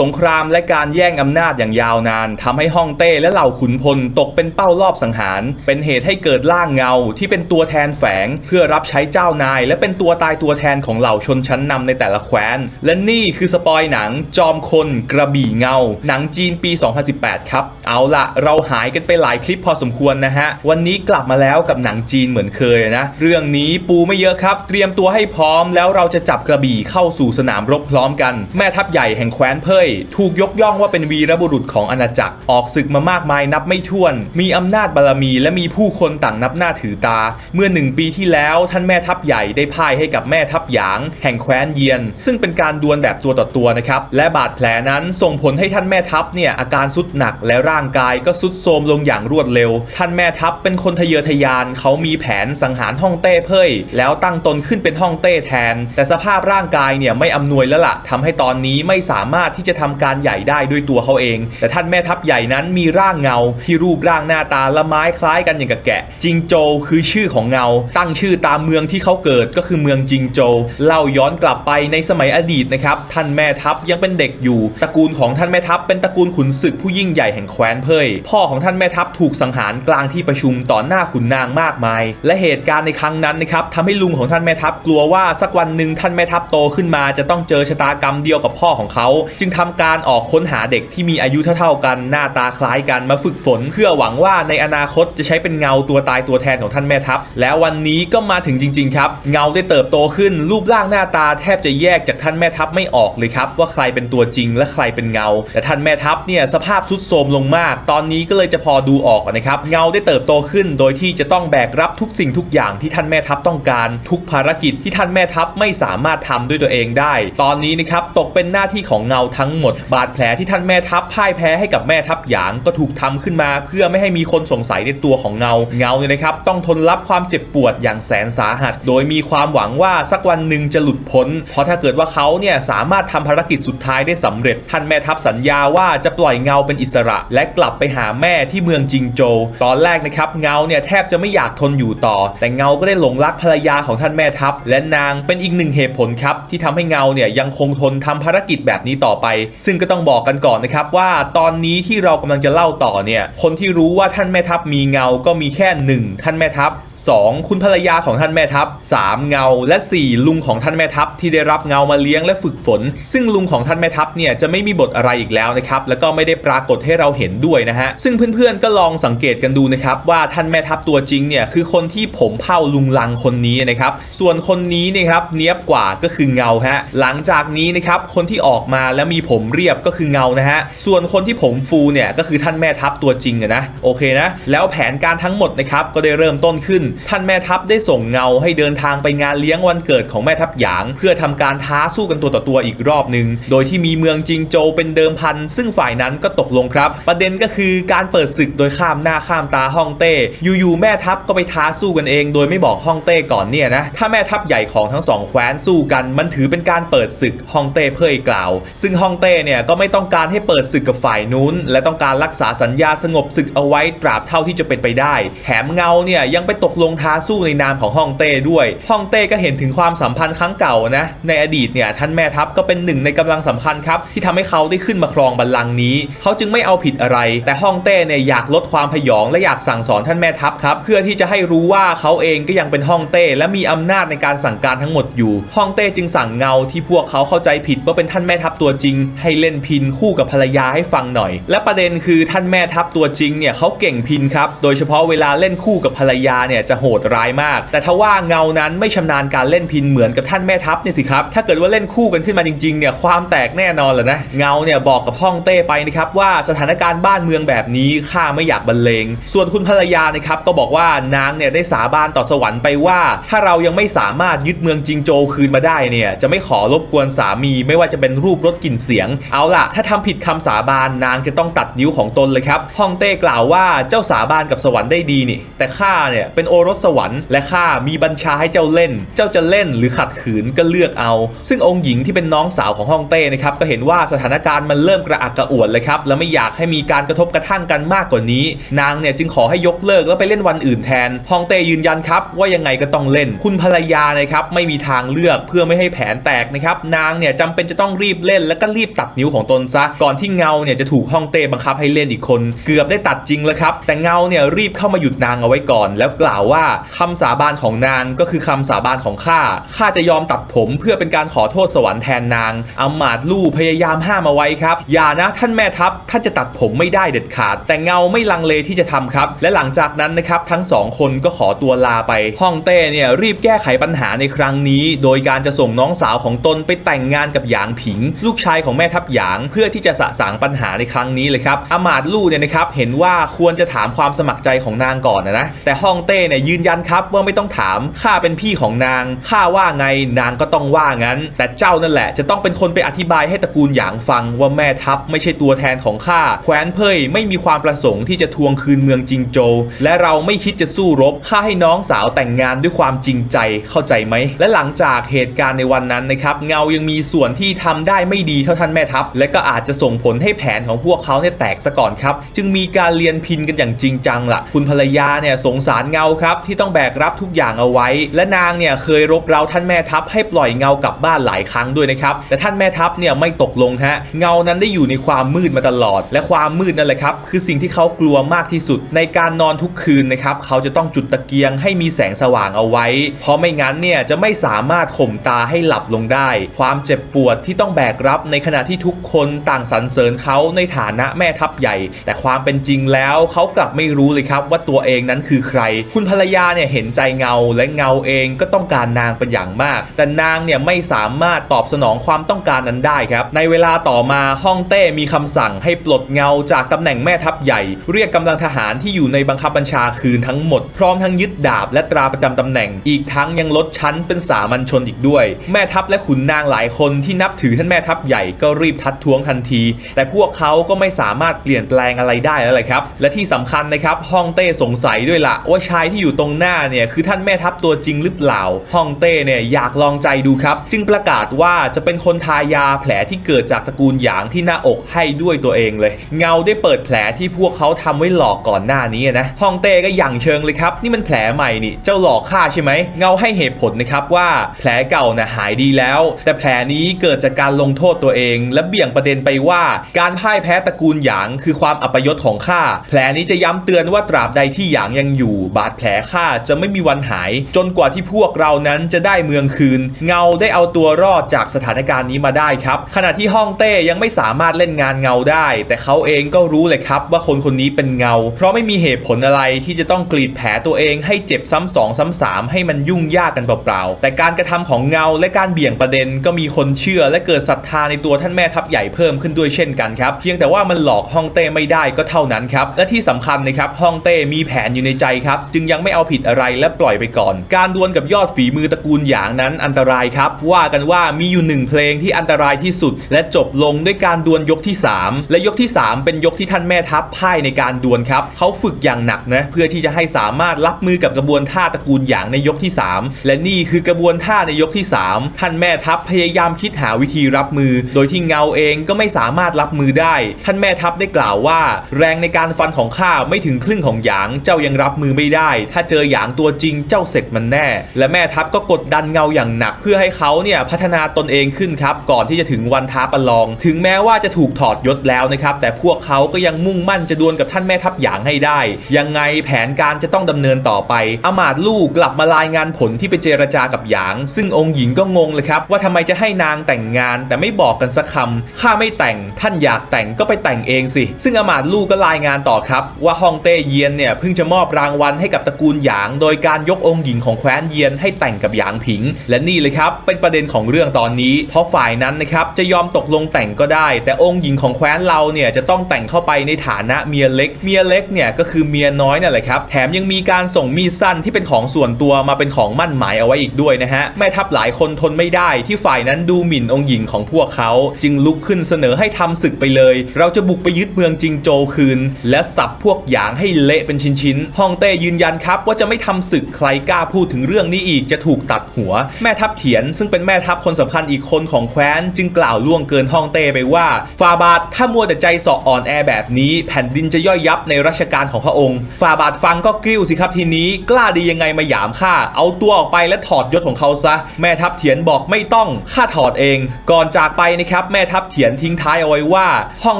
สงครามและการแย่งอำนาจอย่างยาวนานทำให้ฮ่องเต้และเหล่าขุนพลตกเป็นเป้ารอบสังหาร เป็นเหตุให้เกิดล่างเงาที่เป็นตัวแทนแฝง เพื่อรับใช้เจ้านาย และเป็นตัวตายตัวแทนของเหล่าชนชั้นนำในแต่ละแคว้น และนี่คือสปอยหนังจอมคนกระบี่เงา หนังจีนปี 2018 ครับ เอาละเราหายกันไปหลายคลิปพอสมควรนะฮะ วันนี้กลับมาแล้วกับหนังจีนเหมือนเคยนะ เรื่องนี้ปูไม่เยอะครับ เตรียมตัวให้พร้อมแล้วเราจะจับกระบี่เข้าสู่สนามรบพร้อมกัน แม่ทัพใหญ่แห่งแคว้นเพ่ยถูกยกย่องว่าเป็นวีรบุรุษของอาณาจักร ออกศึกมามากมายนับไม่ถ้วน มีอำนาจบารมีและมีผู้คนต่างนับหน้าถือตา เมื่อหนึ่งปีที่แล้วท่านแม่ทัพใหญ่ได้พ่ายให้กับแม่ทัพหยาง แห่งแคว้นเยียน ซึ่งเป็นการดวลแบบตัวต่อตัวนะครับ และบาดแผลนั้นส่งผลให้ท่านแม่ทัพเนี่ยอาการสุดหนักและร่างกายก็สุดโทรมลงอย่างรวดเร็ว ท่านแม่ทัพเป็นคนทะเยอทะยาน เขามีแผนสังหารฮ่องเต้เพ่ยแล้วตั้งตนขึ้นเป็นฮ่องเต้แทน แต่สภาพร่างกายเนี่ยไม่อำนวยแล้วล่ะทำให้ตอนนี้ไม่สามารถที่จะทำการใหญ่ได้ด้วยตัวเขาเอง แต่ท่านแม่ทัพใหญ่นั้นมีร่างเงาที่รูปร่างหน้าตาละไม้คล้ายกันอย่างกับแกะ จิงโจวคือชื่อของเงา ตั้งชื่อตามเมืองที่เขาเกิดก็คือเมืองจิงโจวเล่าย้อนกลับไปในสมัยอดีตนะครับท่านแม่ทัพยังเป็นเด็กอยู่ ตระกูลของท่านแม่ทัพเป็นตระกูลขุนศึกผู้ยิ่งใหญ่แห่งแคว้นเพ่ยพ่อของท่านแม่ทัพถูกสังหารกลางที่ประชุมต่อหน้าขุนนางมากมาย และเหตุการณ์ในครั้งนั้นนะครับทำให้ลุงของท่านแม่ทัพกลัวว่าสักวันหนึ่งท่านแม่ทัพโตขึ้นมาจะต้องเจอชะตากรรมเดียวกับพ่อของเขา จึงททำการออกค้นหาเด็กที่มีอายุเท่าๆกัน หน้าตาคล้ายกันมาฝึกฝน เพื่อหวังว่าในอนาคตจะใช้เป็นเงาตัวตายตัวแทนของท่านแม่ทัพ แล้ววันนี้ก็มาถึงจริง ๆ ครับ เงาได้เติบโตขึ้น รูปร่างหน้าตาแทบจะแยกจากท่านแม่ทัพไม่ออกเลยครับ ว่าใครเป็นตัวจริงและใครเป็นเงา แต่ท่านแม่ทัพเนี่ยสภาพทรุดโทรมลงมาก ตอนนี้ก็เลยจะพอดูออกนะครับเงาได้เติบโตขึ้น โดยที่จะต้องแบกรับทุกสิ่งทุกอย่างที่ท่านแม่ทัพต้องการ ทุกภารกิจที่ท่านแม่ทัพไม่สามารถทำด้วยตัวเองได้ ตอนนี้นะครับตกเป็นหน้าที่ของเงาทั้งหมด บาดแผลที่ท่านแม่ทัพพ่ายแพ้ให้กับแม่ทัพหยางก็ถูกทำขึ้นมา เพื่อไม่ให้มีคนสงสัยในตัวของเงาเงาเนี่ยนะครับ ต้องทนรับความเจ็บปวดอย่างแสนสาหัส โดยมีความหวังว่าสักวันหนึ่งจะหลุดพ้น เพราะถ้าเกิดว่าเขาเนี่ยสามารถทำภารกิจสุดท้ายได้สำเร็จ ท่านแม่ทัพสัญญาว่าจะปล่อยเงาเป็นอิสระ และกลับไปหาแม่ที่เมืองจิงโจ ตอนแรกนะครับเงาเนี่ยแทบจะไม่อยากทนอยู่ต่อ แต่เงาก็ได้หลงรักภรรยาของท่านแม่ทัพ และนางเป็นอีกหนึ่งเหตุผลครับที่ทำให้เงาเนี่ยยังคงทนทำภารกิจแบบนี้ต่อไปซึ่งก็ต้องบอกกันก่อนนะครับว่าตอนนี้ที่เรากำลังจะเล่าต่อเนี่ยคนที่รู้ว่าท่านแม่ทัพมีเงาก็มีแค่หนึ่งท่านแม่ทัพ 2. คุณภรรยาของท่านแม่ทัพ 3. เงา และ 4. ลุงของท่านแม่ทัพที่ได้รับเงามาเลี้ยงและฝึกฝน ซึ่งลุงของท่านแม่ทัพเนี่ยจะไม่มีบทอะไรอีกแล้วนะครับ แล้วก็ไม่ได้ปรากฏให้เราเห็นด้วยนะฮะ ซึ่งเพื่อนๆก็ลองสังเกตกันดูนะครับว่าท่านแม่ทัพตัวจริงเนี่ยคือคนที่ผมเผ่าลุงลังคนนี้นะครับ ส่วนคนนี้นยครับเนี้ยบกว่าก็คือเงาฮะ หลังจากนี้นะครับคนที่ออกมาแล้วมีผมเรียบก็คือเงานะฮะ ส่วนคนที่ผมฟูเนี่ยก็คือท่านแม่ทัพตัวจริงอะนะ โอเคนะ แล้วแผนการทั้งหมดนะครับก็ได้เริ่มต้นขึ้นท่านแม่ทัพได้ส่งเงาให้เดินทางไปงานเลี้ยงวันเกิดของแม่ทัพหยาง เพื่อทำการท้าสู้กันตัวต่อตัวอีกรอบหนึ่งโดยที่มีเมืองจิงโจเป็นเดิมพัน ซึ่งฝ่ายนั้นก็ตกลงครับ ประเด็นก็คือการเปิดศึกโดยข้ามหน้าข้ามตาฮ่องเต้ อยู่ๆแม่ทัพก็ไปท้าสู้กันเอง โดยไม่บอกฮ่องเต้ก่อนเนี่ยนะ ถ้าแม่ทัพใหญ่ของทั้งสองแคว้นสู้กัน มันถือเป็นการเปิดศึกฮ่องเต้เพ่ยกล่าว ซึ่งฮ่องเต้เนี่ยก็ไม่ต้องการให้เปิดศึกกับฝ่ายนู้น และต้องการรักษาสัญญาสงบศึกเอาไว้ตราบเท่าที่จะเป็นไปได้ แถมเงาเนี่ยยังไปตกลงท้าสู้ในนามของฮ่องเต้ด้วยฮ่องเต้ก็เห็นถึงความสัมพันธ์ครั้งเก่านะในอดีตเนี่ยท่านแม่ทัพก็เป็นหนึ่งในกำลังสำคัญครับที่ทำให้เขาได้ขึ้นมาครองบัลลังก์นี้ เขาจึงไม่เอาผิดอะไร แต่ฮ่องเต้เนี่ยอยากลดความพยองและอยากสั่งสอนท่านแม่ทัพครับเพื่อที่จะให้รู้ว่าเขาเองก็ยังเป็นฮ่องเต้และมีอำนาจในการสั่งการทั้งหมดอยู่ฮ่องเต้จึงสั่งเงาที่พวกเขาเข้าใจผิดว่าเป็นท่านแม่ทัพตัวจริง ให้เล่นพินคู่กับภรรยาให้ฟังหน่อย และประเด็นคือท่านแม่ทัพตัวจริงเนี่ยเขาเก่งพินครับโดยเฉพาะเวลาเล่นคู่กับภรรยาเนี่ยจะโหดร้ายมาก แต่ทว่าเงานั้นไม่ชำนาญการเล่นพินเหมือนกับท่านแม่ทัพเนี่ยสิครับ ถ้าเกิดว่าเล่นคู่กันขึ้นมาจริงๆเนี่ยความแตกแน่นอนแหละนะ เงาเนี่ยบอกกับฮ่องเต้ไปนะครับว่าสถานการณ์บ้านเมืองแบบนี้ข้าไม่อยากบรรเลง ส่วนคุณภรรยานะครับก็บอกว่านางเนี่ยได้สาบานต่อสวรรค์ไปว่า ถ้าเรายังไม่สามารถยึดเมืองจิงโจคืนมาได้เนี่ยจะไม่ขอรบกวนสามีไม่ว่าจะเป็นรูปรถกลิ่นเสียง เอาล่ะ ถ้าทำผิดคำสาบานนางจะต้องตัดนิ้วของตนเลยครับฮ่องเต้กล่าวว่าเจ้าสาบานกับสวรรค์ได้ดีนี่ แต่ข้าเนี่ยเป็นออรสสวรรค์และข้ามีบัญชาให้เจ้าเล่น เจ้าจะเล่นหรือขัดขืนก็เลือกเอา ซึ่งองค์หญิงที่เป็นน้องสาวของฮ่องเต้นะครับก็เห็นว่าสถานการณ์มันเริ่มกระอักกระอ่วนเลยครับแล้วไม่อยากให้มีการกระทบกระทั่งกันมากกว่านี้ นางเนี่ยจึงขอให้ยกเลิกแล้วไปเล่นวันอื่นแทนฮ่องเต้ยืนยันครับว่ายังไงก็ต้องเล่นคุณภรรยานะครับไม่มีทางเลือกเพื่อไม่ให้แผนแตกนะครับนางเนี่ยจำเป็นจะต้องรีบเล่นแล้วก็รีบตัดนิ้วของตนซะก่อนที่เงาเนี่ยจะถูกฮ่องเต้บังคับให้เล่นอีกคน เกือบได้ตัดจริงแล้วครับแต่เงาเนี่ยรีบเข้ามาหยุดนางเอาไว้ก่อน แล้วกล่าวว่าคำสาบานของนางก็คือคำสาบานของข้าข้าจะยอมตัดผมเพื่อเป็นการขอโทษสวรรค์แทนนางอำมาตลู่พยายามห้ามเอาไว้ครับอย่านะท่านแม่ทัพท่านจะตัดผมไม่ได้เด็ดขาด แต่เงาไม่ลังเลที่จะทำครับ และหลังจากนั้นนะครับทั้งสองคนก็ขอตัวลาไปฮ่องเต้เนี่ยรีบแก้ไขปัญหาในครั้งนี้ โดยการจะส่งน้องสาวของตนไปแต่งงานกับหยางผิง ลูกชายของแม่ทัพหยางเพื่อที่จะสะสางปัญหาในครั้งนี้เลยครับอามาตลู่เนี่ยนะครับเห็นว่าควรจะถามความสมัครใจของนางก่อนนะนะแต่ฮ่องเต้เนี่ยยืนยันครับว่าไม่ต้องถามข้าเป็นพี่ของนางข้าว่าไงนางก็ต้องว่างั้น แต่เจ้านั่นแหละ จะต้องเป็นคนไปอธิบายให้ตระกูลหยางฟังว่าแม่ทัพไม่ใช่ตัวแทนของข้าแคว้นเพ่ยไม่มีความประสงค์ที่จะทวงคืนเมืองจิงโจวและเราไม่คิดจะสู้รบข้าให้น้องสาวแต่งงานด้วยความจริงใจเข้าใจไหมและหลังจากเหตุการณ์ในวันนั้นนะครับเงายังมีส่วนที่ทำได้ไม่ดีเท่าท่านแม่ทัพ และก็อาจจะส่งผลให้แผนของพวกเขาเนี่ยแตกซะก่อนครับ จึงมีการเรียนพินกันอย่างจริงจังละ่ะ คุณภรรยาเนี่ยสงสารเงาครับที่ต้องแบกรับทุกอย่างเอาไว้ และนางเนี่ยเคยรบเร้าท่านแม่ทัพให้ปล่อยเงากลับบ้านหลายครั้งด้วยนะครับแต่ท่านแม่ทัพเนี่ยไม่ตกลงฮะเงานั้นได้อยู่ในความมืดมาตลอด และความมืดนั่นแหละครับคือสิ่งที่เขากลัวมากที่สุด ในการนอนทุกคืนนะครับเขาจะต้องจุดตะเกียงให้มีแสงสว่างเอาไว้ เพราะไม่งั้นเนี่ยจะไม่สามารถข่มตาให้หลับลงได้ ความเจ็บปวดที่ต้องแบกรับในขณะที่ทุกคนต่างสรรเสริญเขาในฐานะแม่ทัพใหญ่ แต่ความเป็นจริงแล้วเขากลับไม่รู้เลยครับว่าตัวเองนั้นคือใคร คุณภรรยาเนี่ยเห็นใจเงาและเงาเองก็ต้องการนางเป็นอย่างมาก แต่นางเนี่ยไม่สามารถตอบสนองความต้องการนั้นได้ครับ ในเวลาต่อมาฮ่องเต้มีคำสั่งให้ปลดเงาจากตำแหน่งแม่ทัพใหญ่ เรียกกำลังทหารที่อยู่ในบังคับบัญชาคืนทั้งหมด พร้อมทั้งยึดดาบและตราประจำตำแหน่ง อีกทั้งยังลดชั้นเป็นสามัญชนอีกด้วย แม่ทัพและขุนนางหลายคนที่นับถือท่านแม่ทัพใหญ่ก็รีบทัดท้วงทันที แต่พวกเขาก็ไม่สามารถเปลี่ยนแปลงอะไรได้แล้วเลยครับ และที่สำคัญนะครับฮ่องเต้สงสัยด้วยละว่าชายที่อยู่ตรงหน้าเนี่ยคือท่านแม่ทัพตัวจริงหรือเปล่าฮ่องเต้เนี่ยอยากลองใจดูครับ จึงประกาศว่าจะเป็นคนทายาแผลที่เกิดจากตระกูลหยางที่หน้าอกให้ด้วยตัวเองเลย เงาได้เปิดแผลที่พวกเขาทำไว้หลอกก่อนหน้านี้นะฮ่องเต้ก็ยั่งเชิงเลยครับ นี่มันแผลใหม่นี่เจ้าหลอกข้าใช่ไหมเงาให้เหตุผลนะครับว่าแผลเก่านะหายดีแล้ว แต่แผลนี้เกิดจากการลงโทษตัวเอง และเบี่ยงประเด็นไปว่า การพ่ายแพ้ตระกูลหยาง คือความอัปยศของข้าแผลนี้จะย้ำเตือนว่าตราบใดที่หยางยังอยู่บาดแผลข้าจะไม่มีวันหาย จนกว่าที่พวกเรานั้นจะได้เมืองคืน เงาได้เอาตัวรอดจากสถานการณ์นี้มาได้ครับ ขณะที่ฮ่องเต้ยังไม่สามารถเล่นงานเงาได้ แต่เขาเองก็รู้เลยครับว่าคนคนนี้เป็นเงา เพราะไม่มีเหตุผลอะไรที่จะต้องกรีดแผลตัวเองให้เจ็บซ้ำสองซ้ำสามให้มันยุ่งยากกันเปล่าๆแต่การกระทำของเงาและการเบี่ยงประเด็นก็มีคนเชื่อและเกิดศรัทธาในตัวท่านแม่ทัพใหญ่เพิ่มขึ้นด้วยเช่นกันครับ เพียงแต่ว่ามันหลอกฮ่องเต้ไม่ได้ก็เท่านั้นครับและที่สำคัญนะครับฮ่องเต้มีแผนอยู่ในใจครับ จึงยังไม่เอาผิดอะไรและปล่อยไปก่อน การดวลกับยอดฝีมือตระกูลหยางนั้นอันตรายครับ ว่ากันว่ามีอยู่หนึ่งเพลงที่อันตรายที่สุด และจบลงด้วยการดวลยกที่ 3 และยกที่ 3 เป็นยกที่ท่านแม่ทัพพ่ายในการดวลครับเขาฝึกอย่างหนักนะเพื่อที่จะให้สามารถรับมือกับกระบวนท่าตระกูลหยางในยกที่ 3 และนี่คือกระบวนท่าในยกที่ 3 ท่านแม่ทัพพยายามคิดหาวิธีรับมือ โดยที่เงาเองก็ไม่สามารถรับมือได้ ท่านแม่ทัพได้กล่าวว่า แรงในการฟันของข้าไม่ถึงครึ่งของหยางเจ้ายังรับมือไม่ได้ถ้าเจอหยางตัวจริงเจ้าเสร็จมันแน่ และแม่ทัพก็กดดันเงาอย่างหนัก เพื่อให้เขาเนี่ยพัฒนาตนเองขึ้นครับก่อนที่จะถึงวันท้าประลอง ถึงแม้ว่าจะถูกถอดยศแล้วนะครับแต่พวกเขาก็ยังมุ่งมั่นจะดวลกับท่านแม่ทัพหยางให้ได้ ยังไงแผนการจะต้องดำเนินต่อไปอมาตลูกกลับมารายงานผลที่ไปเจรจากับหยาง ซึ่งองค์หญิงก็งงเลยครับว่าทำไมจะให้นางแต่งงาน แต่ไม่บอกกันสักคำข้าไม่แต่งท่านอยากแต่งก็ไปแต่งเองสิ ซึ่งอมาตลูกก็รายงานต่อครับ ว่าฮองเต้เยียนเนี่ยเพิ่งจะมอบรางวัลให้กับตระกูลหยาง โดยการยกองค์หญิงของแคว้นเยียนให้แต่งกับหยางผิง และนี่เลยครับเป็นประเด็นของเรื่องตอนนี้ เพราะฝ่ายนั้นนะครับจะยอมตกลงแต่งก็ได้ แต่องค์หญิงของแคว้นเราเนี่ยจะต้องแต่งเข้าไปในฐานะเมียเล็ก เมียเล็กเนี่ยก็คือเมียน้อยนั่นแหละครับแถมยังมีการส่งมีดสั้นที่เป็นของส่วนตัวมาเป็นของมั่นหมายเอาไว้อีกด้วยนะฮะแม่ทัพหลายคนทนไม่ได้ที่ฝ่ายนั้นดูหมิ่นองค์หญิงของพวกเขา จึงลุกขึ้นเสนอให้ทำศึกไปเลย เราจะบุกไปยึดเมืองจิงโจวคืน และสับพวกหยางให้เละเป็นชิ้นๆฮ่องเต้ยืนยันนะครับว่าจะไม่ทำศึกใครกล้าพูดถึงเรื่องนี้อีกจะถูกตัดหัว แม่ทัพเถียน ซึ่งเป็นแม่ทัพคนสำคัญอีกคนของแคว้น จึงกล่าวล่วงเกินฮ่องเต้ไปว่าฟาบาทถ้ามัวแต่ใจสาะอ่อนแอแบบนี้ แผ่นดินจะย่อยยับในรัชกาลของพระองค์ ฟาบาทฟังก็กริ้วสิครับทีนี้ กล้าดียังไงมาหยามข้าเอาตัวออกไปและถอดยศของเขาซะ แม่ทัพเถียนบอกไม่ต้องข้าถอดเอง ก่อนจากไปนะครับแม่ทัพเถียนทิ้งท้ายเอาไว้ว่าฮ่อง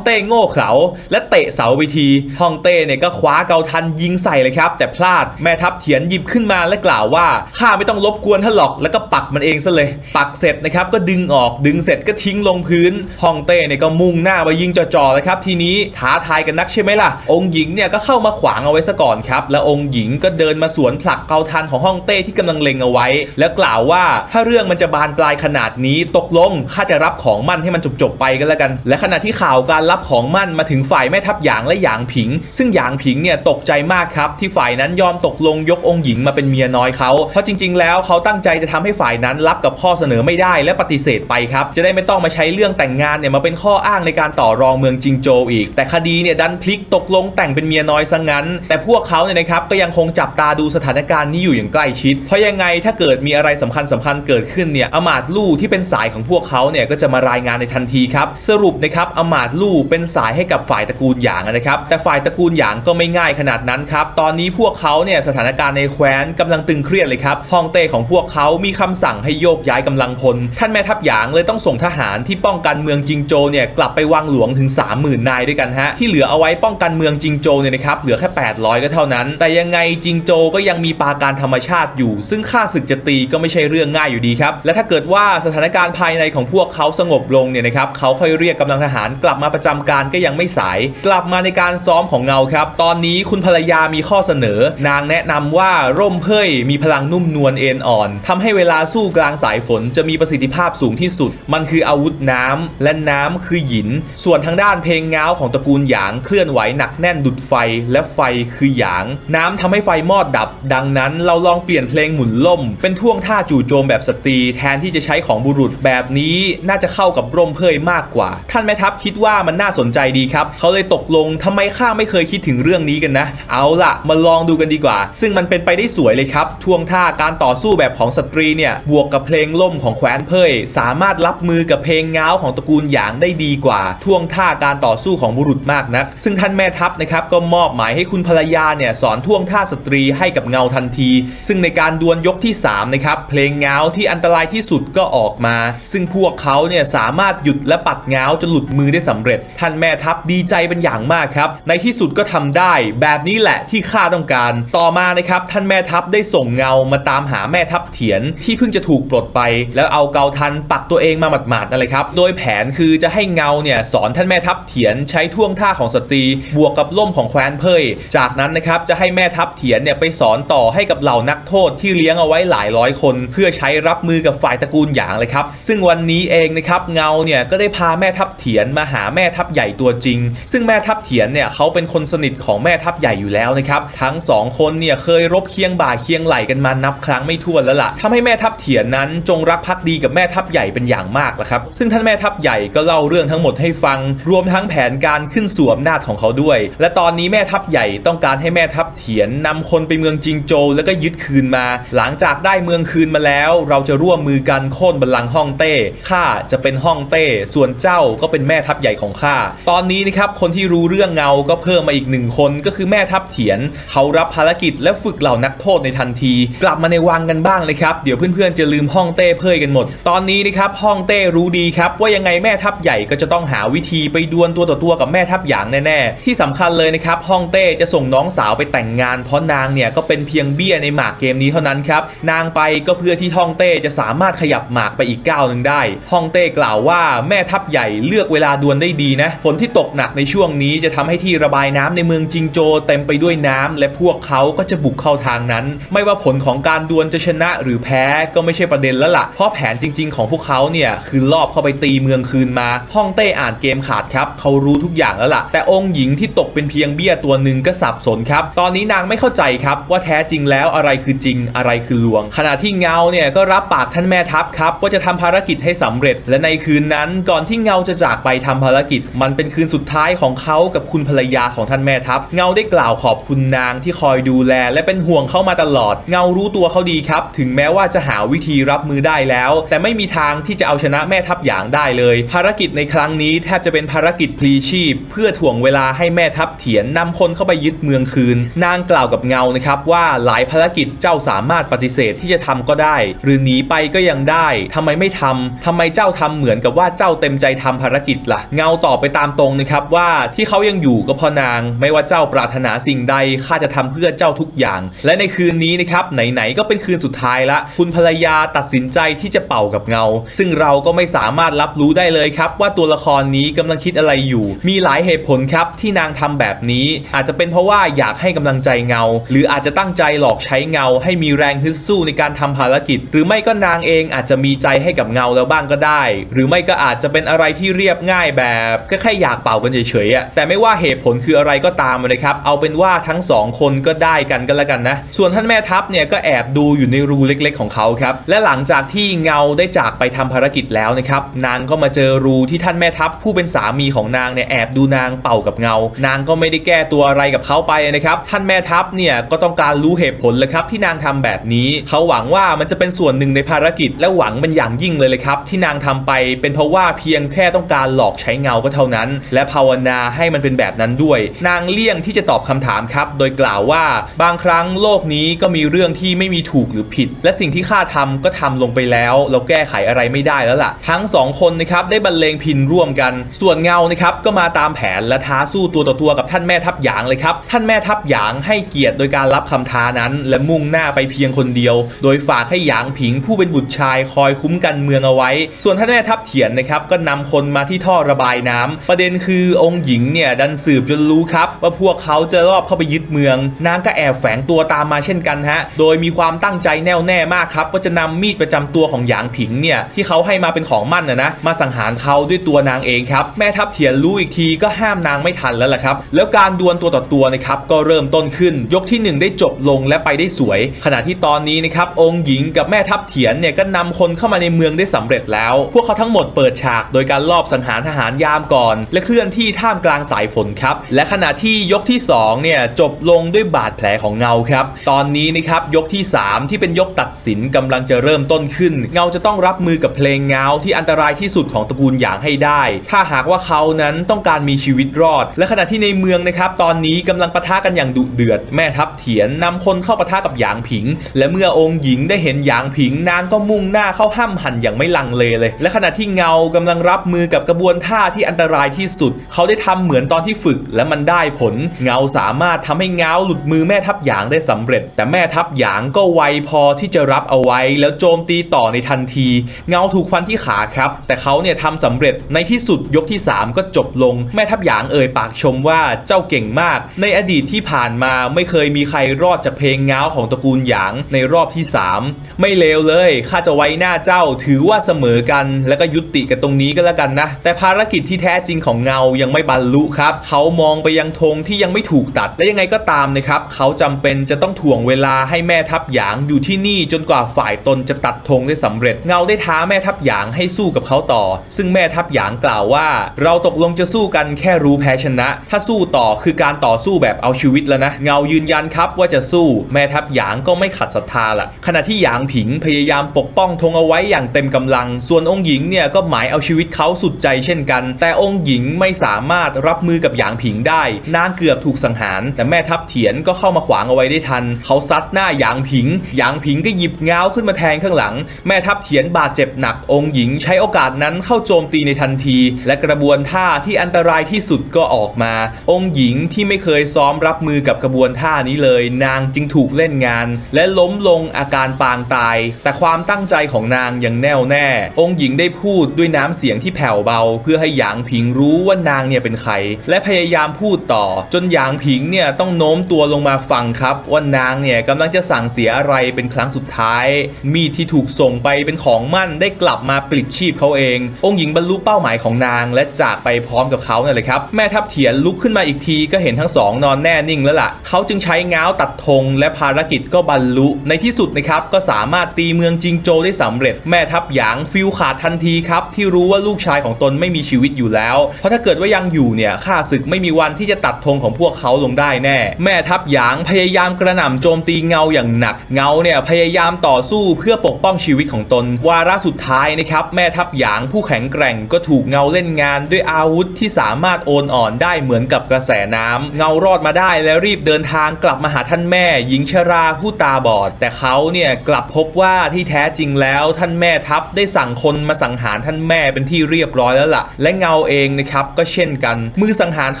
เต้โง่เขลาและเตะเสาไปทีฮ่องเต้เนี่ยก็คว้าเกาทันยิงใส่เลยครับ แต่พลาดแม่ทัพเถียนหยิบขึ้นมาและกล่าวว่าข้าไม่ต้องรบกวนท่านหรอกแล้วก็ปักมันเองซะเลย ปักเสร็จนะครับก็ดึงออกดึงเสร็จก็ทิ้งลงพื้นฮ่องเต้เนี่ยก็มุ่งหน้าไปยิงจ่อๆเลยครับทีนี้ท้าทายกันนักใช่ไหมล่ะ องค์หญิงเนี่ยก็เข้ามาขวางเอาไว้ซะก่อนครับ แล้วองค์หญิงก็เดินมาสวนผลักเกาทันของฮ่องเต้ที่กำลังเล็งเอาไว้ แล้วกล่าวว่าถ้าเรื่องมันจะบานปลายขนาดนี้ตกลงข้าจะรับของมั่นให้มันจบๆไปก็แล้วกัน และขณะที่ข่าวการรับของมั่นมาถึงฝ่ายแม่ทัพหยางและหยางผิง ซึ่งหยางผิงเนี่ยตกใจมากครับที่ฝ่ายนั้นยอมตกลงยกองค์หญิงมาเป็นเมียน้อยเขาเพราะจริง ๆ แล้วเขาตั้งใจจะทำให้ฝ่ายนั้นรับกับข้อเสนอไม่ได้และปฏิเสธไปครับ จะได้ไม่ต้องมาใช้เรื่องแต่งงานเนี่ยมาเป็นข้ออ้างในการต่อรองเมืองจิงโจอีก แต่คดีเนี่ยดันพลิกตกลงแต่งเป็นเมียน้อยซะงั้น แต่พวกเขาเนี่ยนะครับก็ยังคงจับตาดูสถานการณ์นี้อยู่อย่างใกล้ชิด เพราะยังไงถ้าเกิดมีอะไรสำคัญสำคัญเกิดขึ้นเนี่ยอมาตลู่ที่เป็นสายของพวกเขาเนี่ยก็จะมารายงานในทันทีครับสรุปนะครับอมาตลู่เป็นสายให้กับฝ่ายตระกูลหยางนะครับแต่ฝ่ายตระกูลหยางก็ไม่ง่ายขนาดนั้นครับตอนนี้พวกเขาเนี่ยสถานการณ์ในแคว้นกำลังตึงเครียดเลยครับฮองเต้ของพวกเขามีคำสั่งให้โยกย้ายกำลังพล ท่านแม่ทัพหยางเลยต้องส่งทหารที่ป้องกันเมืองจิงโจเนี่ยกลับไปวังหลวงถึง 30,000 นายด้วยกันฮะที่เหลือเอาไว้ป้องกันเมืองจิงโจเนี่ยนะครับเหลือแค่ 800 ก็เท่านั้น แต่ยังไงจิงโจก็ยังมีปาการธรรมชาติอยู่ ซึ่งค่าศึกจะตีก็ไม่ใช่เรื่องง่ายอยู่ดีครับและถ้าเกิดว่าสถานการณ์ภายในของพวกเขาสงบลงเนี่ยนะครับเขาค่อยเรียกกำลังทหารกลับมาประจำการก็ยังไม่สาย กลับมาในการซ้อมของเงาครับตอนนี้คุณภรรยามีข้อเสนอนางแนะนำว่าร่มเพยมีพลังนุ่มนวลเอ็นอ่อนทำให้เวลาสู้กลางสายฝนจะมีประสิทธิภาพสูงที่สุด มันคืออาวุธน้ำและน้ำคือหยิน ส่วนทางด้านเพลงเงาของตระกูลหยางเคลื่อนไหวหนักแน่นดุดไฟ และไฟคือหยาง น้ำทำให้ไฟมอดดับ ดังนั้นเราลองเปลี่ยนเพลงหมุนล่ม เป็นท่วงท่าจู่โจมแบบสตรี แทนที่จะใช้ของบุรุษแบบนี้น่าจะเข้ากับร่มเพยมากกว่า ท่านแม่ทัพคิดว่ามันน่าสนใจดีครับเขาเลยตกลงทำไมข้าไม่เคยคิดถึงเรื่องนี้กันนะ เอาละมาลองดูกันดีกว่า ซึ่งมันเป็นไปได้สวยเลยครับท่วงท่าการต่อสู้แบบของสตรีเนี่ยบวกกับเพลงล่มของแคว้นเพยสามารถรับมือกับเพลงง้าวของตระกูลหยางได้ดีกว่าท่วงท่าการต่อสู้ของบุรุษมากนัก ซึ่งท่านแม่ทัพนะครับก็มอบหมายให้คุณภรรยาเนี่ยสอนท่วงท่าสตรีให้กับเงาทันที ซึ่งในการดวลยกที่สามนะครับเพลงง้าวที่อันตรายที่สุดก็ออกมา ซึ่งพวกเขาเนี่ยสามารถหยุดและปัดง้าวจนหลุดมือได้สำเร็จ ท่านแม่ทัพดีใจเป็นอย่างมากครับ ในที่สุดก็ทำได้ แบบนี้แหละที่ข้าต้องการต่อมานะครับท่านแม่ทัพได้ส่งเงามาตามหาแม่ทัพเถียนที่เพิ่งจะถูกปลดไป แล้วเอาเกาทันปักตัวเองมาหมาดๆนั่นแหละครับ โดยแผนคือจะให้เงาเนี่ยสอนท่านแม่ทัพเถียนใช้ท่วงท่าของสตรี บวกกับล่มของแคว้นเพยจากนั้นนะครับจะให้แม่ทัพเถียนเนี่ยไปสอนต่อให้กับเหล่านักโทษที่เลี้ยงเอาไว้หลายร้อยคน เพื่อใช้รับมือกับฝ่ายตระกูลหยางเลยครับ ซึ่งวันนี้เองนะครับเงาเนี่ยก็ได้พาแม่ทัพเถียนมาหาแม่ทัพใหญ่ตัวจริง ซึ่งแม่ทัพเถียนเนี่ยเขาเป็นคนสนิทของแม่ทัพใหญ่อยู่แล้วนะครับทั้งสองคนเนี่ยเคยรบเคียงบ่าเคียงไหลกันมานับครั้งไม่ถ้วนแล้วล่ะทำให้แม่ทัพเถียนนั้นจงรักภักดีกับแม่ทัพใหญ่เป็นอย่างมากละครับ ซึ่งท่านแม่ทัพใหญ่ก็เล่าเรื่องทั้งหมดให้ฟัง รวมทั้งแผนการขึ้นสู่อำนาจของเขาด้วย และตอนนี้แม่ทัพใหญ่ต้องการให้แม่ทัพเถียนนำคนไปเมืองจิงโจวแล้วก็ยึดคืนมา หลังจากได้เมืองคืนมาแล้ว เราจะร่วมมือกันโค่นบัลลังก์ฮ่องเต้ข้าจะเป็นฮ่องเต้ ส่วนเจ้าก็เป็นแม่ทัพใหญ่ของข้าตอนนี้นะครับคนที่รู้เรื่องเงาก็เพิ่มมาอีกหนึ่งคนก็คือแม่ทัพเถียนเขารับภารกิจและฝึกเหล่านักโทษในทันที กลับมาในวังกันบ้างเลยครับ เดี๋ยวเพื่อนๆจะลืมฮ่องเต้เพยกันหมด ตอนนี้นะครับฮ่องเต้รู้ดีครับ ว่ายังไงแม่ทัพใหญ่ก็จะต้องหาวิธีไปดวลตัวต่อตัวกับแม่ทัพหยางแน่ๆ ที่สำคัญเลยนะครับฮ่องเต้จะส่งน้องสาวไปแต่งงาน เพราะนางเนี่ยก็เป็นเพียงเบี้ยในหมากเกมนี้เท่านั้นครับนางไปก็เพื่อที่ฮ่องเต้จะสามารถขยับหมากไปอีกก้าวหนึ่งได้ฮ่องเต้กล่าวว่าแม่ทัพใหญ่เลือกเวลาดวลได้ดีนะฝนที่ตกหนักในช่วงนี้จะทำให้ที่ระบายน้ำในเมืองจิงโจเต็มไปด้วยน้ำและพวกเขาก็จะบุกเข้าทางนั้น ไม่ว่าผลของการดวลจะชนะหรือแพ้ก็ไม่ใช่ประเด็นแล้วล่ะ เพราะแผนจริง ๆ ของพวกเขาเนี่ยคือลอบเข้าไปตีเมืองคืนมาฮ่องเต้อ่านเกมขาดครับ เขารู้ทุกอย่างแล้วล่ะ แต่องค์หญิงที่ตกเป็นเพียงเบี้ยตัวหนึ่งก็สับสนครับ ตอนนี้นางไม่เข้าใจครับว่าแท้จริงแล้วอะไรคือจริงอะไรคือลวง ขณะที่เงาเนี่ยก็รับปากท่านแม่ทัพครับว่าจะทำภารกิจให้สำเร็จ และในคืนนั้นก่อนที่เงาจะจากไปทำภารกิจ มันเป็นคืนสุดท้ายของเขากับคุณภรรยาของท่านแม่ทัพ เงาได้กล่าวขอบคุณนางที่คอยดูแล และเป็นห่วงเข้ามาตลอด เงารู้ตัวเขาดีครับ ถึงแม้ว่าจะหาวิธีรับมือได้แล้ว แต่ไม่มีทางที่จะเอาชนะแม่ทัพหยางได้เลย ภารกิจในครั้งนี้แทบจะเป็นภารกิจพลีชีพ เพื่อถ่วงเวลาให้แม่ทัพเถียนนำคนเข้าไปยึดเมืองคืน นางกล่าวกับเงานะครับว่าหลายภารกิจเจ้าสามารถปฏิเสธที่จะทำก็ได้ หรือหนีไปก็ยังได้ทำไมไม่ทำทำไมเจ้าทำเหมือนกับว่าเจ้าเต็มใจทำภารกิจล่ะ เงาตอบไปตามตรงนะครับว่าที่เขายังอยู่ก็เพราะนาง ไม่ว่าเจ้าปรารถนาสิ่งใดข้าจะทำเพื่อเจ้าทุกอย่าง และในคืนนี้นะครับไหนๆก็เป็นคืนสุดท้ายละ คุณภรรยาตัดสินใจที่จะเป่ากับเงา ซึ่งเราก็ไม่สามารถรับรู้ได้เลยครับ ว่าตัวละครนี้กำลังคิดอะไรอยู่ มีหลายเหตุผลครับที่นางทำแบบนี้ อาจจะเป็นเพราะว่าอยากให้กำลังใจเงา หรืออาจจะตั้งใจหลอกใช้เงา ให้มีแรงฮึดสู้ในการทำภารกิจ หรือไม่ก็นางเองอาจจะมีใจให้กับเงาแล้วบ้างก็ได้ หรือไม่ก็อาจจะเป็นอะไรที่เรียบง่ายแบบก็แค่อยากเป่ากันเฉยๆแต่ไม่ว่าเหตุผลคืออะไรก็ตามนะครับเอาเป็นว่าทั้งสองคนก็ได้กันก็แล้วกันนะ ส่วนท่านแม่ทัพเนี่ยก็แอบดูอยู่ในรูเล็กๆ ของเขาครับ และหลังจากที่เงาได้จากไปทำภารกิจแล้วนะครับ นางก็มาเจอรูที่ท่านแม่ทัพผู้เป็นสามีของนางเนี่ยแอบดูนางเป่ากับเงา นางก็ไม่ได้แก้ตัวอะไรกับเขาไปนะครับ ท่านแม่ทัพเนี่ยก็ต้องการรู้เหตุผลเลยครับที่นางทำแบบนี้ เขาหวังว่ามันจะเป็นส่วนหนึ่งในภารกิจ และหวังเป็นอย่างยิ่งเลยเลยครับที่นางทำไปเป็นเพราะว่าเพียงแค่ต้องการหลอกใช้เงาก็เท่านั้น และภาวนาให้มันเป็นแบบนั้นด้วย นางเลี่ยงที่จะตอบคำถามครับ โดยกล่าวว่าบางครั้งโลกนี้ก็มีเรื่องที่ไม่มีถูกหรือผิด และสิ่งที่ข้าทำก็ทำลงไปแล้วเราแก้ไขอะไรไม่ได้แล้วล่ะ ทั้งสองคนนะครับได้บรรเลงพินร่วมกัน ส่วนเงานะครับก็มาตามแผนและท้าสู้ตัวต่อตัวกับท่านแม่ทัพหยางเลยครับ ท่านแม่ทัพหยางให้เกียรติโดยการรับคำท้านั้น และมุ่งหน้าไปเพียงคนเดียว โดยฝากให้หยางผิงผู้เป็นบุตรชายคอยคุ้มกันเมืองเอาไว้ ส่วนท่านแม่ทัพเถียนนะครับก็นำคนมาที่ท่อระบายน้ำประเด็นคือองค์หญิงเนี่ยดันสืบจนรู้ครับว่าพวกเขาจะรอบเข้าไปยึดเมืองนางก็แอบแฝงตัวตามมาเช่นกันฮะ โดยมีความตั้งใจแน่วแน่มากครับว่าจะนำมีดประจำตัวของหยางผิงเนี่ยที่เขาให้มาเป็นของมั่นนะนะมาสังหารเขาด้วยตัวนางเองครับแม่ทัพเถียนรู้อีกทีก็ห้ามนางไม่ทันแล้วล่ะครับ แล้วการดวลตัวต่อตัวนะครับก็เริ่มต้นขึ้น ยกที่หนึ่งได้จบลงและไปได้สวย ขณะที่ตอนนี้นะครับองค์หญิงกับแม่ทัพเถียนเนี่ยก็นำคนเข้ามาในเมืองได้สำเร็จแล้ว พวกเขาทั้งหมดเปิดฉาก โดยการลอบสังหารทหารยามก่อน และเคลื่อนที่ท่ามกลางสายฝนครับและขณะที่ยกที่สองเนี่ยจบลงด้วยบาดแผลของเงาครับ ตอนนี้นะครับยกที่ 3 ที่เป็นยกตัดสินกำลังจะเริ่มต้นขึ้น เงาจะต้องรับมือกับเพลงเงาที่อันตรายที่สุดของตระกูลหยางให้ได้ ถ้าหากว่าเขานั้นต้องการมีชีวิตรอด และขณะที่ในเมืองนะครับตอนนี้กำลังปะทะกันอย่างดุเดือด แม่ทัพเถียนนำคนเข้าปะทะกับหยางผิง และเมื่อองค์หญิงได้เห็นหยางผิงนางก็มุ่งหน้าเข้าห้ามหันอย่างไม่ลังเลเลย และขณะที่เงากำลังรับมือกับกระบวนท่าที่อันตรายที่สุด เขาได้ทำเหมือนตอนที่ฝึกและมันได้ผล เงาสามารถทำให้เงาหลุดมือแม่ทัพหยางได้สำเร็จ แต่แม่ทัพหยางก็ไวพอที่จะรับเอาไว้ แล้วโจมตีต่อในทันที เงาถูกฟันที่ขาครับ แต่เขาเนี่ยทำสำเร็จในที่สุดยกที่ 3 ก็จบลง แม่ทัพหยางเอ่ยปากชมว่าเจ้าเก่งมาก ในอดีตที่ผ่านมาไม่เคยมีใครรอดจากเพลงเงาของตระกูลหยางในรอบที่ 3 ไม่เลวเลยข้าจะไว้หน้าเจ้าถือว่าเสมอกันแล้วก็ยุติกันตรงนี้ก็แล้วกันนะ แต่ภารกิจที่แท้จริงของเงายังไม่บรรลุครับ เขามองไปยังธงที่ยังไม่ถูกตัดและยังไงก็ตามนะครับเขาจำเป็นจะต้องถ่วงเวลาให้แม่ทัพหยางอยู่ที่นี่จนกว่าฝ่ายตนจะตัดธงได้สำเร็จ เงาได้ท้าแม่ทัพหยางให้สู้กับเขาต่อ ซึ่งแม่ทัพหยางกล่าวว่า เราตกลงจะสู้กันแค่รู้แพ้ชนะ ถ้าสู้ต่อคือการต่อสู้แบบเอาชีวิตแล้วนะ เงายืนยันครับว่าจะสู้แม่ทัพหยางก็ไม่ขัดศรัทธาละขณะที่หยางผิงพยายามปกป้องธงเอาไว้อย่างเต็มกำลัง ส่วนองค์หญิงเนี่ยก็หมายเอาชีวิตเขาสุดใจเช่นกัน แต่องค์หญิงไม่สามารถรับมือกับหยางผิงได้นางเกือบถูกสังหาร แต่แม่ทัพเถียนก็เข้ามาขวางเอาไว้ได้ทัน เขาซัดหน้าหยางผิง หยางผิงก็หยิบง้าวขึ้นมาแทงข้างหลัง แม่ทัพเถียนบาดเจ็บหนักองค์หญิง ใช้โอกาสนั้นเข้าโจมตีในทันที และกระบวนท่าที่อันตรายที่สุดก็ออกมา องค์หญิงที่ไม่เคยซ้อมรับมือกับกระบวนท่านี้เลย นางจึงถูกเล่นงาน และล้มลงอาการปางตาย แต่ความตั้งใจของนางยังแน่วแน่ องค์หญิงได้พูดด้วยน้ำเสียงที่แผ่วเบา เพื่อให้หยางผิงรู้ว่านางเนี่ยเป็นใคร และพยายามพูดต่อ จนหยางผิงเนี่ยต้องโน้มตัวลงมาฟังครับว่านางเนี่ยกำลังจะสั่งเสียอะไรเป็นครั้งสุดท้าย มีดที่ถูกส่งไปเป็นของมั่นได้กลับมาปลิดชีพเขาเอง องค์หญิงบรรลุเป้าหมายของนาง และจากไปพร้อมกับเขาเนี่ยเลยครับแม่ทัพเถียนลุกขึ้นมาอีกทีก็เห็นทั้งสองนอนแน่นิ่งแล้วล่ะเขาจึงใช้ง้าวตัดธงและภารกิจก็บรรลุในที่สุดนะครับก็สามารถตีเมืองจิงโจได้สำเร็จ แม่ทัพหยางฟิลขาดทันทีครับที่รู้ว่าลูกชายของตนไม่มีชีวิตอยู่แล้ว เพราะถ้าเกิดว่ายังอยู่เนี่ยข้าศึกไม่มีวันที่จะตัดธงของพวกเขาลงได้แน่ แม่ทัพหยางพยายามกระหน่ำโจมตีเงาอย่างหนัก เงาเนี่ยพยายามต่อสู้เพื่อปกป้องชีวิตของตน วาระสุดท้ายนะครับแม่ทัพหยางผู้แข็งแกร่งก็ถูกเงาเล่นงานด้วยอาวุธที่สามารถโอนอ่อนได้เหมือนกับกระแสน้ำเงารอดมาได้แล้วรีบเดินทางกลับมาหาท่านแม่หญิงชราผู้ตาบอด แต่เขาเนี่ยกลับพบว่าที่แท้จริงแล้วท่านแม่ทัพได้สั่งคนมาสังหารท่านแม่เป็นที่เรียบร้อยแล้วล่ะ และเงาเองนะครับก็เช่นกัน มือสังหารเ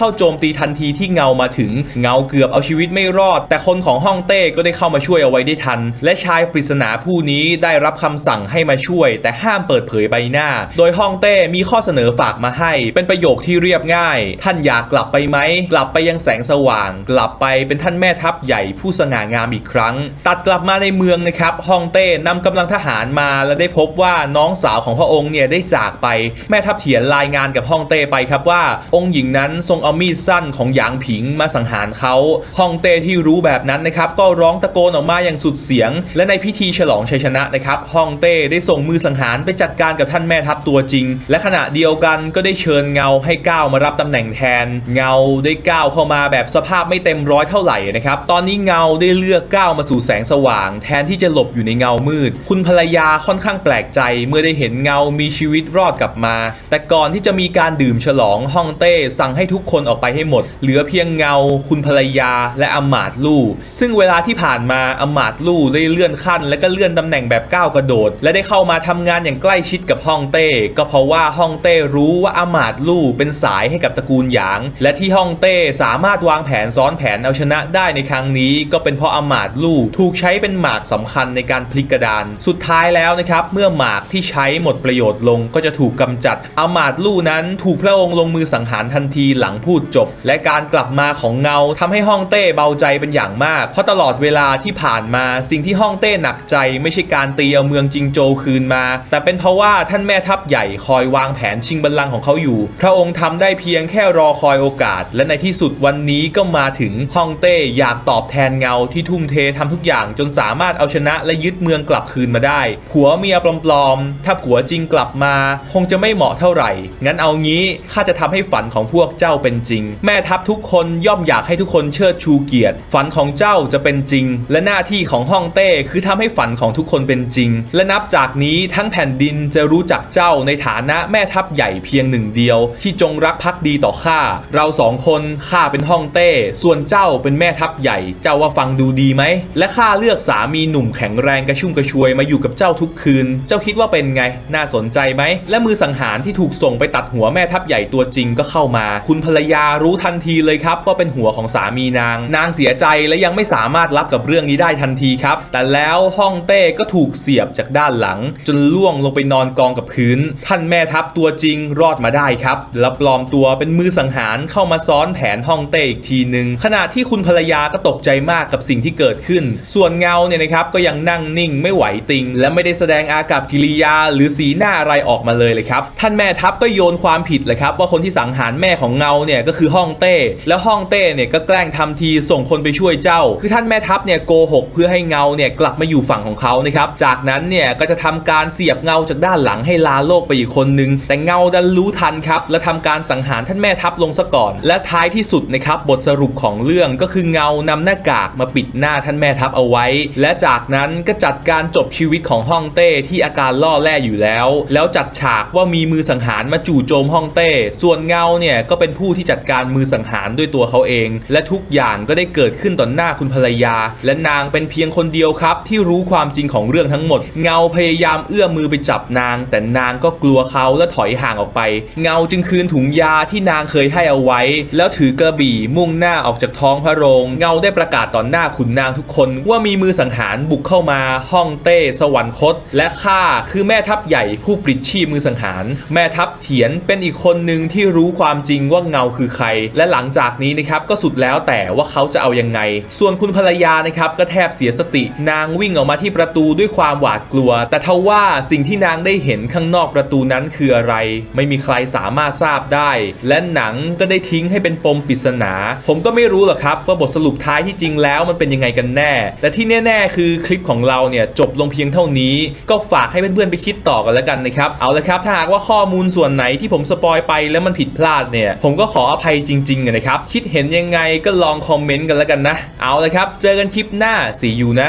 ข้าโจมตีทันทีที่เงามาถึง เงาเกือบเอาชีวิตไม่รอด แต่คนของฮ่องเต้ก็ได้เข้ามาช่วยเอาไว้ได้ทัน และชายปริศนาผู้นี้ได้รับคำสั่งให้มาช่วย แต่ห้ามเปิดเผยใบหน้า โดยฮ่องเต้มีข้อเสนอฝากมาให้ เป็นประโยคที่เรียบง่าย ท่านอยากกลับไปไหม กลับไปยังแสงสว่าง กลับไปเป็นท่านแม่ทัพใหญ่ผู้สง่างามอีกครั้ง ตัดกลับมาในเมืองนะครับฮ่องเต้นำกำลังทหารมาและได้พบว่าน้องสาวของพระองค์เนี่ยได้จากไป แม่ทัพเถียนรายงานกับฮ่องเต้ไปครับว่า องค์หญิงนั้นทรงเอามีดสั้นของหยางผิงมาสังหารเขาฮ่องเต้ที่รู้แบบนั้นนะครับก็ร้องตะโกนออกมาอย่างสุดเสียง และในพิธีฉลองชัยชนะนะครับฮ่องเต้ได้ส่งมือสังหารไปจัดการกับท่านแม่ทัพตัวจริง และขณะเดียวกันก็ได้เชิญเงาให้ก้าวมารับตำแหน่งแทน เงาได้ก้าวเข้ามาแบบสภาพไม่เต็มร้อยเท่าไหร่นะครับตอนนี้เงาได้เลือกก้าวมาสู่แสงสว่าง แทนที่จะหลบอยู่ในเงามืด คุณภรรยาค่อนข้างแปลกใจ เมื่อได้เห็นเงามีชีวิตรอดกลับมา แต่ก่อนที่จะมีการดื่มฉลองฮ่องเต้สั่งให้ทุกคนออกไปให้หมด เหลือเพียงเงา คุณภรรยาและอำมาตย์ลู่ซึ่งเวลาที่ผ่านมาอำมาตย์ลู่ได้เลื่อนขั้น และก็เลื่อนตำแหน่งแบบก้าวกระโดด และได้เข้ามาทำงานอย่างใกล้ชิดกับฮ่องเต้ ก็เพราะว่าฮ่องเต้รู้ว่าอำมาตย์ลู่เป็นสายให้กับตระกูลหยาง และที่ฮ่องเต้สามารถวางแผนซ้อนแผนเอาชนะได้ในครั้งนี้ ก็เป็นเพราะอำมาตย์ลู่ถูกใช้เป็นหมากสำคัญในการพลิกกระดาน สุดท้ายแล้วนะครับเมื่อหมากที่ใช้หมดประโยชน์ลงก็จะถูกกำจัดอมาตย์ลู่นั้นถูกพระองค์ลงมือสังหารทันทีหลังพูดจบ และการกลับมาของเงาทำให้ฮ่องเต้เบาใจเป็นอย่างมาก เพราะตลอดเวลาที่ผ่านมาสิ่งที่ฮ่องเต้หนักใจ ไม่ใช่การตีเอาเมืองจิงโจวคืนมา แต่เป็นเพราะว่าท่านแม่ทัพใหญ่คอยวางแผนชิงบัลลังก์ของเขาอยู่ พระองค์ทำได้เพียงแค่รอคอยโอกาส และในที่สุดวันนี้ก็มาถึงฮ่องเต้อยากตอบแทนเงาที่ทุ่มเททำทุกอย่างจนสามารถเอาชนะและยึดเมืองกลับคืนมาได้ ผัวเมียปลอมๆ ถ้าผัวจริงกลับมา คงจะไม่เหมาะเท่าไหร่ งั้นเอางี้ข้าจะทำให้ฝันของพวกเจ้าเป็นจริง แม่ทัพทุกคนย่อมอยากให้ทุกคนเชิดชูเกียรติฝันของเจ้าจะเป็นจริง และหน้าที่ของฮ่องเต้คือทำให้ฝันของทุกคนเป็นจริง และนับจากนี้ทั้งแผ่นดินจะรู้จักเจ้าในฐานะแม่ทัพใหญ่เพียงหนึ่งเดียว ที่จงรักภักดีต่อข้าเราสองคนข้าเป็นฮ่องเต้ ส่วนเจ้าเป็นแม่ทัพใหญ่ เจ้าว่าฟังดูดีไหมและข้าเลือกสามีหนุ่มแข็งแรงกระชุ่มกระชวยมาอยู่กับเจ้าทุกคืน เจ้าคิดว่าเป็นไง น่าสนใจไหม และมือสังหารที่ถูกส่งไปตัดหัวแม่ทัพใหญ่ตัวจริงก็เข้ามา คุณภรรยารู้ทันทีเลยครับว่าเป็นหัวของสามีนาง นางเสียใจและยังไม่สามารถรับกับเรื่องนี้ได้ทันทีครับ แต่แล้วฮ่องเต้ก็ถูกเสียบจากด้านหลัง จนล่วงลงไปนอนกองกับพื้น ท่านแม่ทัพตัวจริงรอดมาได้ครับ และปลอมตัวเป็นมือสังหารเข้ามาซ้อนแผนฮ่องเต้อีกทีหนึ่งขณะที่คุณภรรยาก็ตกใจมากกับสิ่งที่เกิดขึ้น ส่วนเงาเนี่ยนะครับก็ยังนั่งนิ่งไม่ไหวติง และไม่ได้แสดงอากับกิริยา หรือสีหน้าอะไรออกมาเลยเลยครับ ท่านแม่ทัพก็โยนความผิดเลยครับว่าคนที่สังหารแม่ของเงาเนี่ยก็คือฮ่องเต้ แล้วฮ่องเต้เนี่ยก็แกล้งทำทีส่งคนไปช่วยเจ้า คือท่านแม่ทัพเนี่ยโกหกเพื่อให้เงาเนี่ยกลับมาอยู่ฝั่งของเขานะครับ จากนั้นเนี่ยก็จะทำการเสียบเงาจากด้านหลังให้ลาโลกไปอีกคนนึง แต่เงาดันรู้ทันครับ และทำการสังหารท่านแม่ทัพลงซะก่อน และท้ายที่สุดนะครับบทสรุปของเรื่องก็คือเงานำหน้ากากมาปิดหน้าท่านแม่ทัพเอาไว้ และจากนั้นก็จัดการจบชีวิตของฮ่องเต้ที่อาการล่อแร่อยู่แล้ว แล้วจัดฉากว่ามีมือสังหารมาจู่โจมฮ่องเต้ ส่วนเงาเนี่ยก็เป็นผู้ที่จัดการมือสังหารด้วยตัวเขาเอง และทุกอย่างก็ได้เกิดขึ้นต่อหน้าคุณภรรยา และนางเป็นเพียงคนเดียวครับ ที่รู้ความจริงของเรื่องทั้งหมด เงาพยายามเอื้อมมือไปจับนาง แต่นางก็กลัวเขาและถอยห่างออกไป เงาจึงคืนถุงยาที่นางเคยให้เอาไว้ แล้วถือกระบี่มุ่งหน้าออกจากท้องพระโรง เงาได้ประกาศต่อหน้าขุนนางทุกคน ว่ามีมือสังหารบุกเข้ามาฮ่องเต้ สวรรคต และข้าคือแม่ทัพใหญ่ผู้ปลิดชีพมือสังหาร แม่ทัพเถียนเป็นอีกคนหนึ่งที่รู้ความจริงว่าเงาคือใคร และหลังจากนี้นะครับก็สุดแล้วแต่ว่าเขาจะเอายังไง ส่วนคุณภรรยานะครับก็แทบเสียสติ นางวิ่งออกมาที่ประตูด้วยความหวาดกลัว แต่ทว่าสิ่งที่นางได้เห็นข้างนอกประตูนั้นคืออะไร ไม่มีใครสามารถทราบได้ และหนังก็ได้ทิ้งให้เป็นปมปริศนา ผมก็ไม่รู้หรอกครับว่าบทสรุปท้ายที่จริงแล้วมันเป็นยังไงกันแน่ แต่ที่แน่ ๆ คือคลิปของเราเนี่ยจบลงเพียงเท่านี้ ก็ฝากให้เพื่อนๆไปคิดต่อกันแล้วกันนะครับ เอาละครับถ้าหากว่าข้อมูลส่วนไหนที่ผมสปอยไปแล้วมันผิดพลาดเนี่ย ผมก็ขออภัยจริงๆนะครับ คิดเห็นยังไงก็ลองคอมเมนต์นต์กันแล้วกันนะ เอาละครับ เจอกันคลิปหน้าสีอยู่นะ